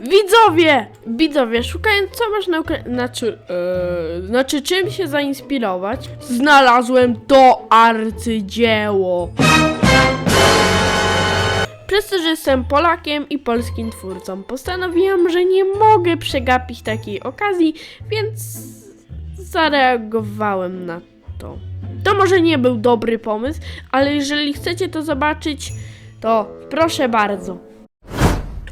Widzowie! Widzowie, szukając co można ukra- znaczy, e, znaczy czym się zainspirować, znalazłem to arcydzieło. Przez to, że jestem Polakiem i polskim twórcą, postanowiłam, że nie mogę przegapić takiej okazji, więc zareagowałem na to. To może nie był dobry pomysł, ale jeżeli chcecie to zobaczyć, to proszę bardzo.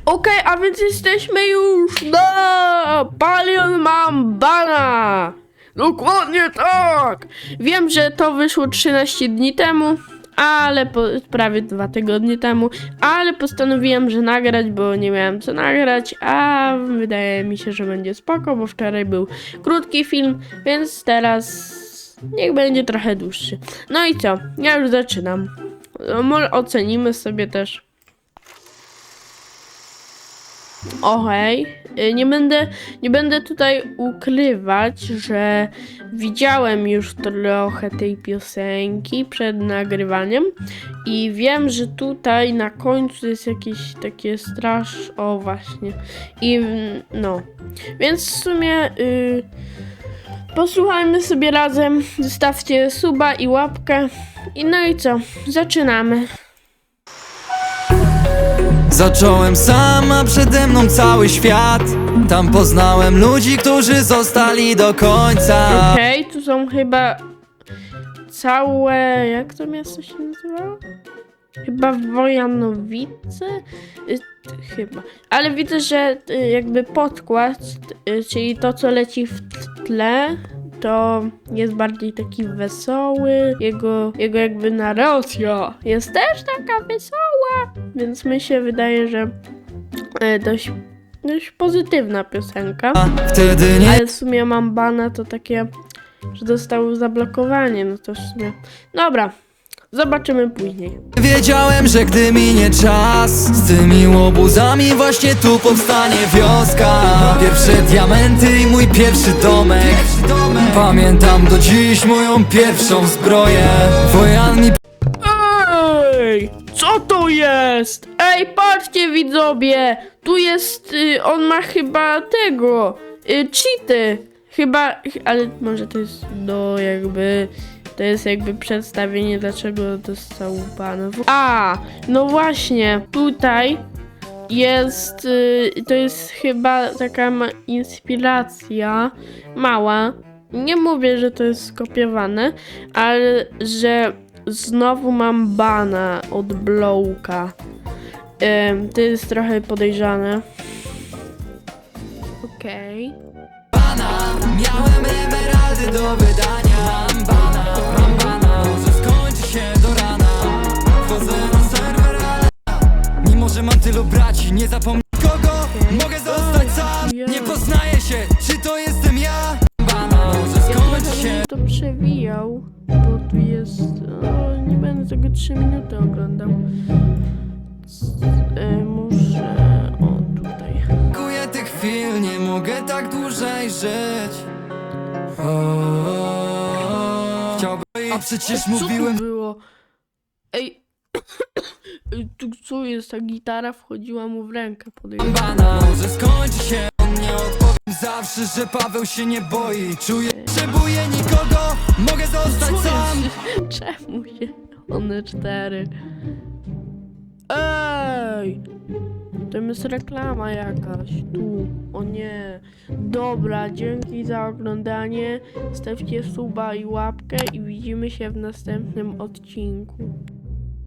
Okej, a więc jesteśmy już na Palion mam bana! Dokładnie tak! Wiem, że to wyszło 13 dni temu, ale po, prawie dwa tygodnie temu, ale postanowiłem, że nagrać, bo nie miałem co nagrać, a wydaje mi się, że będzie spoko, bo wczoraj był krótki film, więc teraz niech będzie trochę dłuższy. No i co? Ja już zaczynam. Może ocenimy sobie też. Okej, y, nie będę, nie będę tutaj ukrywać, że widziałem już trochę tej piosenki przed nagrywaniem i wiem, że tutaj na końcu jest jakieś takie strasz, o właśnie, i no, więc w sumie y, posłuchajmy sobie razem, zostawcie suba i łapkę i no i co, zaczynamy. Zacząłem sama, przede mną cały świat Tam poznałem ludzi, którzy zostali do końca Okej, tu są chyba całe. Jak to miasto się nazywa? Chyba Wojanowice? Y, Chyba. Ale widzę, że y, jakby podkład, y, czyli to, co leci w tle, to jest bardziej taki wesoły. Jego, jego jakby narracja jest też taka wesoła. Więc mi się wydaje, że y, dość, dość pozytywna piosenka. Wtedy nie Ale w sumie mam bana to takie, że dostały zablokowanie, no to w sumie... Dobra, zobaczymy później. wiedziałem, że gdy minie czas Z tymi łobuzami właśnie tu powstanie wioska Pierwsze diamenty i mój pierwszy domek Pamiętam do dziś moją pierwszą zbroję Wojan mi co to jest? Ej, patrzcie widzowie, tu jest, y, on ma chyba tego, y, cheaty. Chyba, ch- ale może to jest do jakby, to jest jakby przedstawienie dlaczego dostał bana. A, no właśnie, tutaj jest, y, to jest chyba taka ma inspiracja mała. Nie mówię, że to jest skopiowane, ale że znowu mam bana od Blowka. Ym, to jest trochę podejrzane. Okej. Miałem emeraldy do wydania Mam bana, mam bana Może skończy się do rana Wchodzę na serwer, ale Mimo, że mam tylu braci Nie zapomnę będę tego 3 minuty oglądał. Y, muszę. O, tutaj. Brakuje tych chwil Nie mogę tak dłużej żyć o, o, o. Chciałbym A przecież Co mówiłem to było? Ej. Tu co jest? Ta gitara wchodziła mu w rękę podejrzewam. Może skończy się, on nie odpowiem zawsze, że Paweł się nie boi Czuję, boję nikogo, mogę zostać sam? Czemu się one cztery? Ej! To jest reklama jakaś. Tu. O nie. Dobra, dzięki za oglądanie. Stawcie suba i łapkę i widzimy się w następnym odcinku.